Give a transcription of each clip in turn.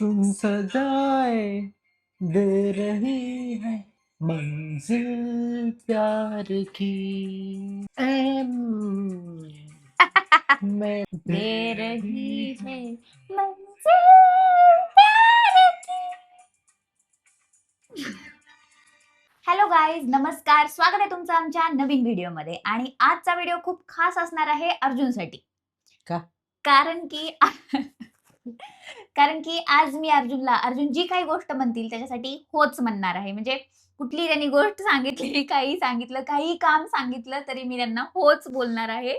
सुन सजाए दे रही है मंजिल प्यार की। एम मैं दे रही है मंजिल प्यार की। हॅलो गाईज नमस्कार स्वागत आहे तुमचं आमच्या नवीन व्हिडिओमध्ये. आणि आजचा व्हिडिओ खूप खास असणार आहे अर्जुनसाठी. का? कारण की कारण की आज मी अर्जुनला अर्जुन जी काही गोष्ट म्हणतील त्याच्यासाठी होच म्हणणार आहे. म्हणजे कुठली त्यांनी गोष्ट सांगितली काही सांगितलं काही काम सांगितलं तरी मी त्यांना होच बोलणार आहे.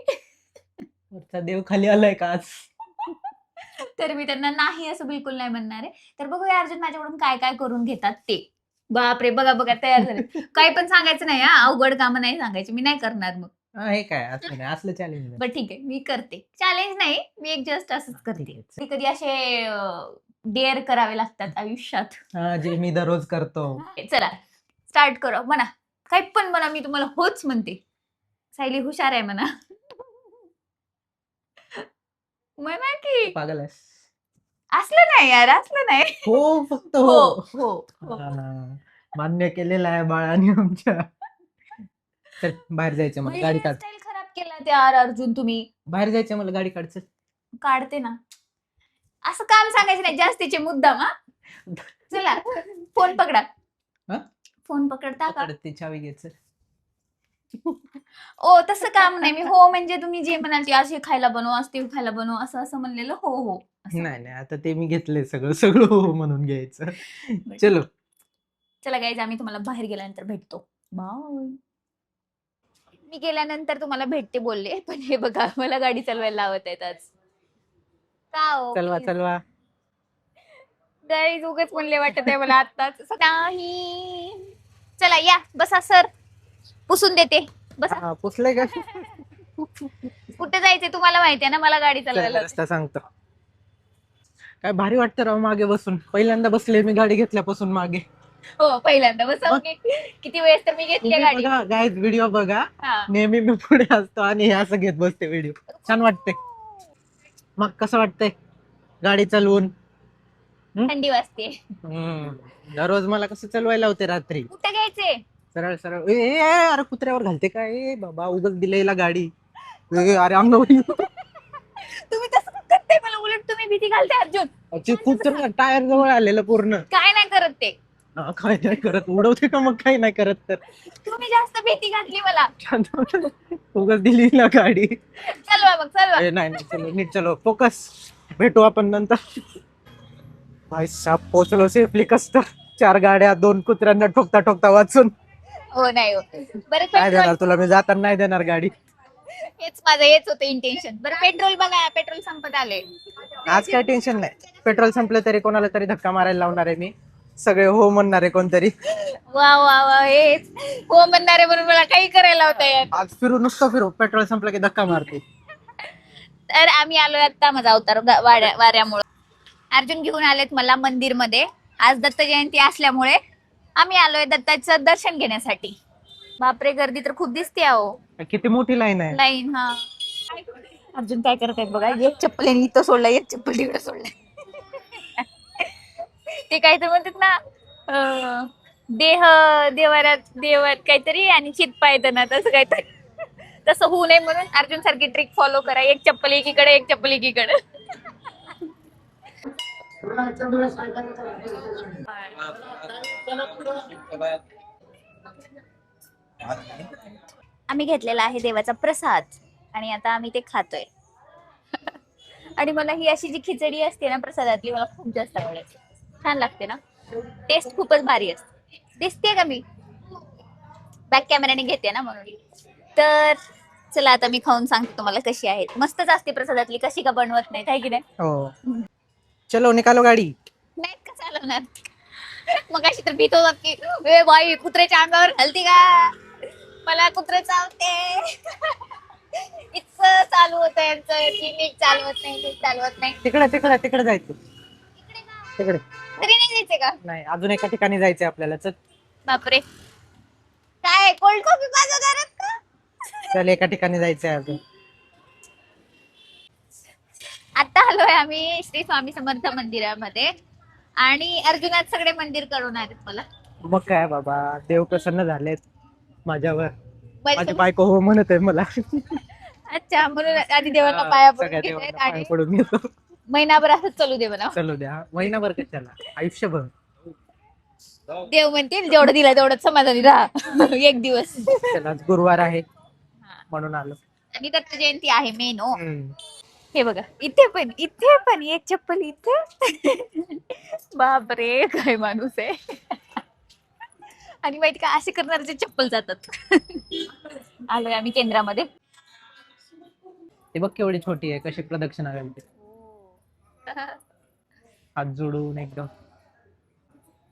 देव खाली आलाय का आज? तर मी त्यांना नाही असं बिलकुल नाही म्हणणार आहे. तर बघूया अर्जुन माझ्याकडून काय काय करून घेतात ते. बापरे बघा बघा तयार झाले. काही पण सांगायचं नाही हा. अवघड कामं नाही सांगायची. मी नाही करणार मग. हा, हे काय? नाही असलं चॅलेंज बट ठीक आहे. मी करते. चॅलेंज नाही. मी एक जस्ट असंच करते. कधी कधी असे डेअर करावे लागतात आयुष्यात. हा जे मी दररोज करतो. चला स्टार्ट करू. म्हणा. काही पण म्हणा मी तुम्हाला होच म्हणते. सायली हुशार आहे म्हणा. म्हणा की. पागल आहेस. असलं नाही यार असलं नाही. हो फक्त हो. हो हो. हा, मान्य केलेलं आहे बाळाने आमच्या. चल बाहेर जायचं मला गाडी काढ. स्टाईल खराब केला ते यार अर्जुन तुम्ही. बाहेर जायचं मला गाडी काढ चल. काढते ना. असं काम सांगायचं नाही जास्तीचे मुद्दाम हा. चला फोन पकडा. हा? फोन पकडता का? पकड ती चावी घे चल. ओ तसं काम नाही मी हो म्हणजे तुम्ही जे म्हणाल ते असे खायला बनव असं ते खायला बनव असं असं म्हणलेलं हो हो. असं. नाही नाही आता ते मी घेतलंय सगळं सगळं हो म्हणून घ्यायचं. चलो. चला गाईज आम्ही तुम्हाला बाहेर गेल्यानंतर भेटतो. बाय मी गेल्यानंतर तुम्हाला भेटते बोलले पण हे बघा मला गाडी चालवायला लावत आहेत आज. का हो, चलवा? चलवा. गाईज उगाच म्हणले वाटत आहे मला आताच नाही. चला या. बसा सर. पुसून देते. बसा. हा, पुसलंय का? कुठे जायचंय तुम्हाला माहिती आहे ना मला गाडी चल, चालवायला रस्ता सांगतो. काय भारी वाटतं राव मागे बसून. पहिल्यांदा बसले मी गाडी घेतल्यापासून मागे. हो पहिल्यांदा. बसा किती वेळेस तर मी घेतली गाडी? गायज व्हिडिओ बघा. हा. नेहमी मी पुढे असतो आणि हे असं घेत बसते व्हिडिओ छान वाटते मग कसं वाटतंय गाडी चालवून? थंडी वाजते. हम्म. दररोज मला कसं चालवायला होते रात्री? कुठे घ्यायचे? सरळ सरळ. ए, ए, ए, अरे कुत्र्यावर घालते काय ए, बाबा उगच दिलेला गाडी. ए, अरे अंगावर येऊ. तुम्ही तसं का करताय? मला उलट तुम्ही भीती घालते अर्जुन. खूप टायर जवळ आलेलं पूर्ण. काय नाही करत ते. हा, काय नाही करत. उडवते का मग? काही नाही करत तर. तुम्ही जास्त भीती घातली मला. उगच दिली ना गाडी. चलवा मग चलवा ए, नाही नाही चलो नीट चलो. फोकस. भेटू आपण नंतर. भाई साप पोचलो सेफली कस्त चार गाड्या दोन कुत्र्यांना ठोकता ठोकता वाचून. हो नाही हो. बरं काय देणार पेट्रोल तुला मी जाताना नाही देणार गाडी. हेच माझं हेच होतं इंटेन्शन बरं पेट्रोल बघा पेट्रोल संपत आले आज काय टेन्शन नाही. पेट्रोल संपलं तरी कोणाला तरी धक्का मारायला लावणार आहे मी. सगळे हो म्हणणार आहे कोणतरी. वा वा वा हेच. हो म्हणणारे म्हणून मला काही करायला होतं यार आज फिरू नुसतं फिरू. पेट्रोल संपलं की धक्का मारते. तर आम्ही आलोय आता माझा अवतार गा- वाड्या वाऱ्यामुळे. अर्जुन घेऊन आलेत मला मंदिरमध्ये. आज दत्त जयंती असल्यामुळे आम्ही आलोय दत्ताचं दर्शन घेण्यासाठी. बापरे गर्दी तर खूप दिसते अहो. किती मोठी लाईन आहे. लाईन हा. अर्जुन काय करत आहेत बघा? एक चप्पल यांनी इथं सोडलं एक चप्पल तिकडे सोडलं. ते काय तर म्हणतात ना अं, देह देवारात देवात काहीतरी आणि चित पायदना तसं काहीतरी. तसं होऊ नये म्हणून अर्जुन सारखी ट्रिक फॉलो करा. एक चप्पल एकीकडे एक चप्पल एकीकडे. आम्ही घेतलेला आहे देवाचा प्रसाद आणि आता आम्ही ते खातोय. आणि मला ही अशी जी खिचडी असते ना प्रसादातली मला खूप जास्त आवडते छान लागते ना? टेस्ट खूपच भारी असते. दिसते का मी? बॅक कॅमेऱ्याने घेते ना म्हणून. तर चला आता मी खाऊन सांगते तुम्हाला कशी आहेत मस्तच असते प्रसादातली. कशी का बनवत नाही काय की नाही? हो. चलो निकालो गाडी. नाहीत का चालवणार? मग अशी तर भीत होतात की ए बाई कुत्र्याच्या अंगावर घालते का? मला कुत्रे चावते. इतकं चालू होतं यांचं. की नीट चालवत नाही नीट चालवत नाही. तिकडे तिकडे तिकडे जायचं. का? तिकडे. तरी नाही जायचे का? नाही अजून एका ठिकाणी जायचंय आपल्याला. चल. बापरे. काय कोल्ड कॉफी पाजवणार आहेत का चल एका ठिकाणी जायचंय अजून. आता आलोय आम्ही श्री स्वामी समर्थ मंदिरामध्ये. आणि अर्जुनात सगळे मंदिर करून आहेत मला. मग काय बाबा देव प्रसन्न झालेत माझ्यावर. माझी. बायको हो म्हणत आहे मला. अच्छा म्हणून आधी देवाला पाया पडून सगळ्या घेतायत देवांना पाया आणि पडून घेतो महिनाभर असंच चालू दे म्हणा. चलू द्या. महिनाभर कशाला? आयुष्यभर. देव म्हणतील जेवढं दिलं तेवढं समाधानी राहा. एक दिवस. चला आज गुरुवार आहे म्हणून आलो. आणि दत्त जयंती आहे मेन हम्म. हे बघा इथे पण इथे पण एक चप्पल इथे. बापरे काय माणूस आहे. आणि माहिती का असे करणारे चप्पल जातात. आलोय आम्ही केंद्रामध्ये. ते बघ केवढी छोटी आहे कशी प्रदक्षिणा घालते. हात जोडून एकदम.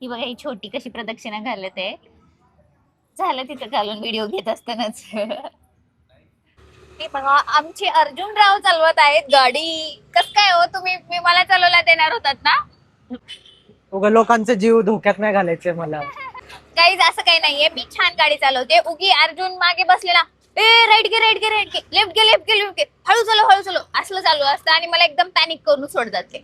ही बघा ही छोटी कशी प्रदक्षिणा घालत आहे. झालं तिथं घालून व्हिडिओ घेत असतानाच. हे बघा आमचे अर्जुन राव चालवत आहेत गाडी. कस काय हो तुम्ही मी मला चालवला देणार होतात ना? उगा लोकांचा जीव धोक्यात नाही घालायचे मला. काहीच असं काही नाहीये. मी छान गाडी चालवते. उगी अर्जुन मागे बसलेला ए राईट घे राईट घे राईट घे. लेफ्ट घे लेफ्ट घे लेफ्ट घे. हळू चलो हळू चलो असलं चालू असतं आणि मला एकदम पॅनिक करून सोडतात ते.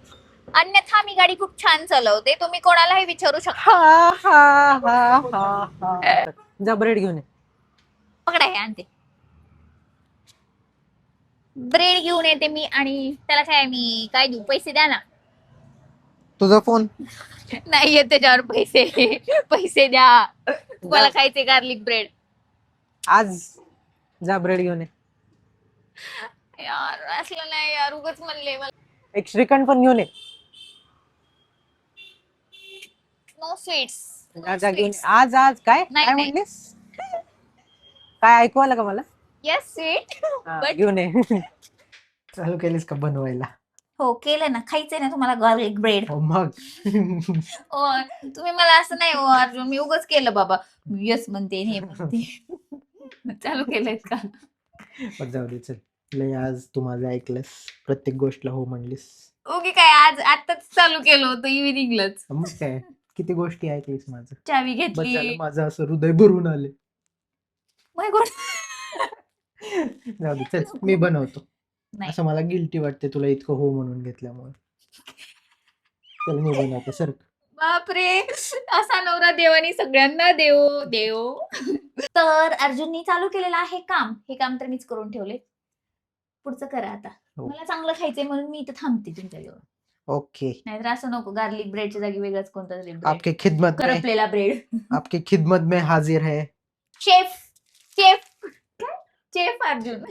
अन्यथा मी गाडी खूप छान चालवते. तुम्ही कोणालाही विचारू शकता. हा हा हा हा हा. जा ब्रेड घेऊन ये. पकडा हे आणते. ब्रेड घेऊन येते मी आणि त्याला काय मी काय देऊ? पैसे द्या ना. तुझा फोन? नाही येत त्याच्यावर पैसे. पैसे द्या. मला खायचे गार्लिक ब्रेड आज जा ब्रेड घेऊन ये. यार असलं नाही यार उगच म्हणले मला. एक श्रीखंड पण घेऊन ये. नो स्वीट्स घेऊन ये. आज आज काय? नाही, काय नाही. म्हणलीस? काय ऐकू आलं का मला? येस स्वीट हा, But- घेऊन ये. चालू केलीस का बनवायला? हो केलं ना. खायचंय ना तुम्हाला गार्लिक ब्रेड हो मग. हो तुम्ही मला असं नाही हो अर्जुन मी उगच केलं बाबा. येस म्हणते आणि हे म्हणते. चालू केलंय का? बरं, जाऊ दे चल. लय आज तू माझं ऐकलंस? प्रत्येक गोष्टला हो म्हणलीस. ओके काय आज आताच चालू केलं होतं इव्हिनिंगलाच मग काय? किती गोष्टी ऐकलीस माझं? चावी बस झालं घेतली माझं असं हृदय भरून आले. My God. जाऊ दे चल मी बनवतो. नाही. असं मला गिल्टी वाटते तुला इतकं हो म्हणून घेतल्यामुळे. चल मी बनवतो सर. बापरे! असा नवरा देवानी सगळ्यांना देव देव. तर अर्जुननी चालू केलेलं आहे काम. हे काम तर मीच करून ठेवले. पुढचं करा आता. हो. मला चांगलं खायचंय म्हणून मी इथं थांबते तुमच्याजवळ ओके. नाहीतर असं नको गार्लिक ब्रेडच्या जागी वेगळाच कोणता तरी ब्रेड आपके खिदमत में करपलेला ब्रेड आपकी खिदमत में हाजिर है. Chef chef chef Arjun.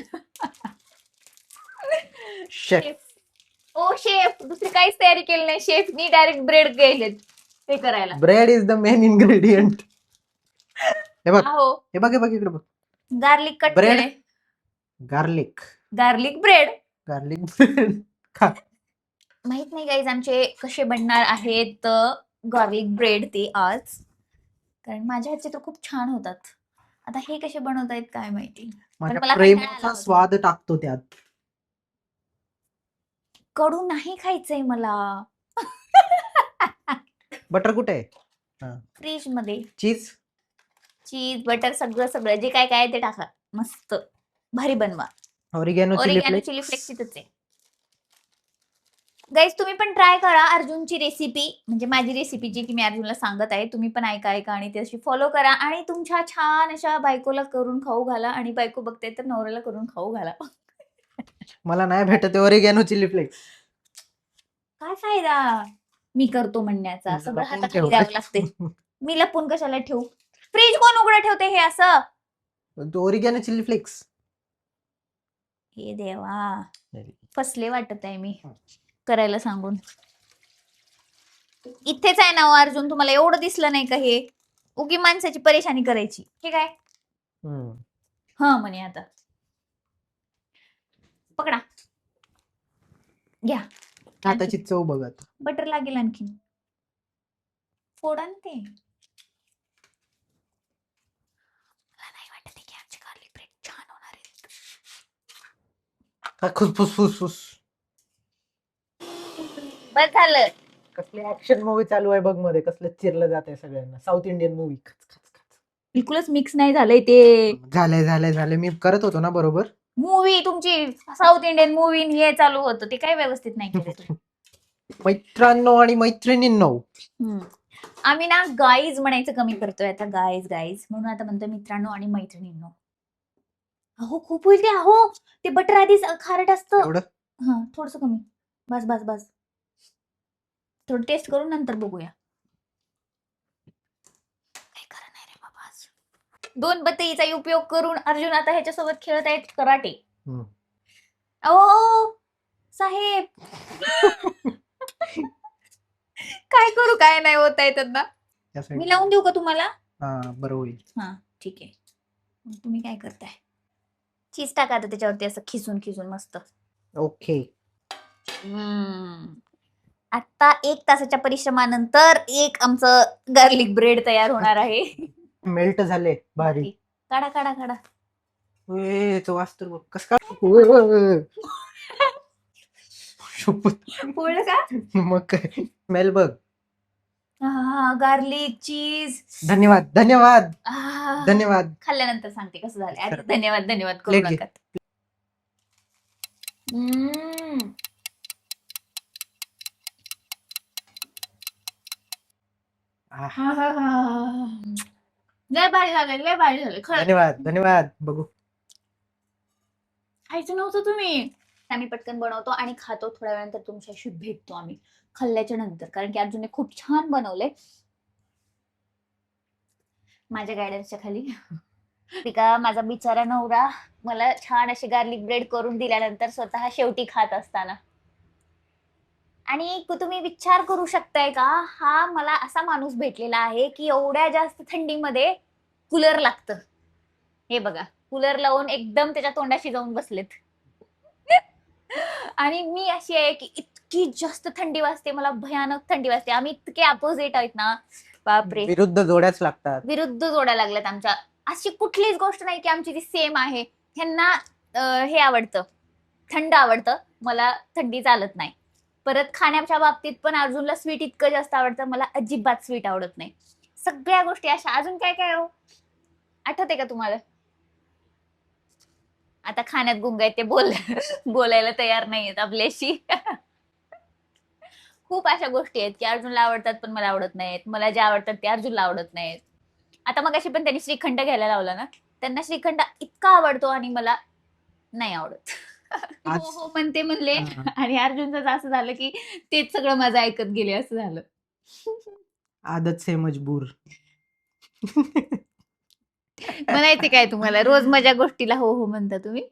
Chef chef ओ शेफ दुसरी काहीच तयारी केली नाही शेफनी डायरेक्ट ब्रेड गेलेत ते करायला. Bread is the main ingredient हे बघ. हो हे बघ हे बघ इकडे बघ. Garlic cut? केले garlic garlic bread. Garlic bread. माहीत नाही गाईज आमचे कसे बनणार आहेत गार्लिक ब्रेड ते आज. कारण माझ्या हातचे तर खूप छान होतात. आता हे कसे बनवतायत काय माहिती. मला माझ्या कंटाळा आला प्रेमाचा होता. स्वाद टाकतो त्यात. कडू नाही खायचंय मला. बटर कुठे? आहे फ्रीजमध्ये चीज? चीज बटर सगळं सगळं. जे काय काय आहे ते टाका. मस्त. भारी बनवा. ऑरिगॅनो ओरिगॅनो चिली फ्लेक्स तिथंच आहे. गाईज तुम्ही पण ट्राय करा अर्जुनची रेसिपी म्हणजे माझी रेसिपी जी की मी अर्जुनला सांगत आहे तुम्ही पण ऐका ऐका आणि ती अशी फॉलो करा आणि तुमच्या छान अशा बायकोला करून खाऊ घाला आणि बायको बघते तर नवऱ्याला करून खाऊ घाला. मला नाही भेटत ऑरिगॅनो चिली फ्लेक्स काय फायदा? मी करतो म्हणण्याचा. सगळं लपून हाताखाली ठेव. द्यावं लागते. मी लपून कशाला ठेवू? फ्रीज कोण उघडं ठेवते हे असं? ऑरिगॅनो चिली फ्लेक्स हे देवा. फसले वाटत आहे मी करायला सांगून. इथेच आहे ना हो अर्जुन तुम्हाला एवढं दिसलं नाही का हे? उगी माणसाची परेशानी करायची. हे काय? हा म्हणे आता. पकडा. घ्या. हाताची चव बघ आता. बटर लागेल आणखीन. फोडा ते मला नाही वाटत आहे की आमचे garlic bread छान होणार आहेत का खुसफुस फुसफुस बस झालं. कसली ऍक्शन मूवी चालू आहे बघमध्ये कसलं चिरलं जात आहे सगळ्यांना. साऊथ इंडियन मूवी बिलकुलच मिक्स नाही झालंय ते. झालंय झालंय झालंय. मी करत होतो ना बरोबर? मूवी तुमची साऊथ इंडियन मूवी हे चालू होतं. ते काय व्यवस्थित नाही केलं तुम्ही. मित्रांनो आणि मैत्रिणींनो. हम्म. आम्ही ना गाईज म्हणायचं कमी करतोय आता. गाईज गाईज म्हणून आता म्हणतोय मित्रांनो आणि मैत्रिणींनो. अहो खूप होईल ते. अहो ते बटर आधीच खारट असतं. एवढं? हा थोडस कमी. बस बस बस. थोडं टेस्ट करून नंतर बघूया. काय नाही रे बाबा आज. दोन बत्तीचा उपयोग करून अर्जुन आता ह्याच्यासोबत खेळत आहेत कराटे. हम्म. ओ साहेब. काय करू काय नाही होत आहे त्यांना. या side. मी लावून देऊ का तुम्हाला? हा बरं होईल. हा ठीक आहे. मग तुम्ही काय करताय? चीज टाका आता त्याच्यावरती असं खिसून खिसून मस्त. ओके. आता एक तासाच्या परिश्रमानंतर एक आमचं गार्लिक ब्रेड तयार होणार आहे. मेल्ट झाले भारी. काढा काढा काढा. ए, तो वाचतो बघ. कस काय शपथ. पोळलं का? मग काय? स्मेल बघ. गार्लिक चीज धन्यवाद धन्यवाद. धन्यवाद. खाल्ल्यानंतर सांगते कसं झालं आधी. धन्यवाद धन्यवाद करू घे. नका. हम्म. आह, लय भारी झालं लय भारी झालं खरं. धन्यवाद धन्यवाद. बघू. खायचं नव्हतं तुम्ही. आम्ही पटकन बनवतो आणि खातो. थोड्या वेळानंतर तुमच्याशी भेटतो आम्ही. खाल्ल्याच्या नंतर. कारण की अर्जुनने खूप छान बनवले माझ्या गायडन्सच्या खाली. तिका माझा बिचारा नवरा मला छान अशी गार्लिक ब्रेड करून दिल्यानंतर स्वतः शेवटी खात असताना. आणि तुम्ही विचार करू शकताय का? हा मला असा माणूस भेटलेला आहे की एवढ्या जास्त थंडीमध्ये कूलर लागतं. हे बघा कूलर लावून एकदम त्याच्या तोंडाशी जाऊन बसलेत. आणि मी अशी आहे की इतकी जास्त थंडी वाजते मला भयानक थंडी वाजते. आम्ही इतके अपोजिट आहेत ना बापरे. विरुद्ध जोड्याच लागतात. विरुद्ध जोड्या लागल्यात आमच्या. अशी कुठलीच गोष्ट नाही की आमची ती सेम आहे ह्यांना अं, हे आवडतं. थंड आवडतं. मला थंडी चालत नाही. परत खाण्याच्या बाबतीत पण अर्जुनला स्वीट इतकं जास्त आवडतं. मला अजिबात स्वीट आवडत नाही. सगळ्या गोष्टी अशा. अजून काय काय हो? आठवते का तुम्हाला? आता खाण्यात गुंग आहेत ते बोल बोलायला तयार नाहीयेत आपल्याशी. खूप अशा गोष्टी आहेत की अर्जुनला आवडतात पण मला आवडत नाहीत. मला ज्या आवडतात ते अर्जुनला आवडत नाहीत. आता मग अशी पण त्यांनी श्रीखंड घ्यायला लावला ना? त्यांना श्रीखंड इतका आवडतो आणि मला नाही आवडत. हो हो म्हणते म्हणले. हा. आणि अर्जुनचं असं झालं की तेच सगळं माझं ऐकत गेले असं झालं. आदत से मजबूर. म्हणायचे काय तुम्हाला? रोज माझ्या गोष्टीला हो हो म्हणता तुम्ही.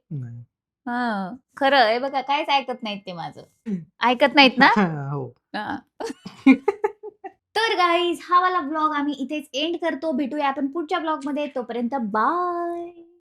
हा खरं. आहे बघा काहीच ऐकत नाहीत ते माझं. ऐकत नाहीत ना? हो. हा. तर गाईज हा वाला ब्लॉग आम्ही इथेच एंड करतो. भेटूया आपण पुढच्या ब्लॉगमध्ये. तोपर्यंत बाय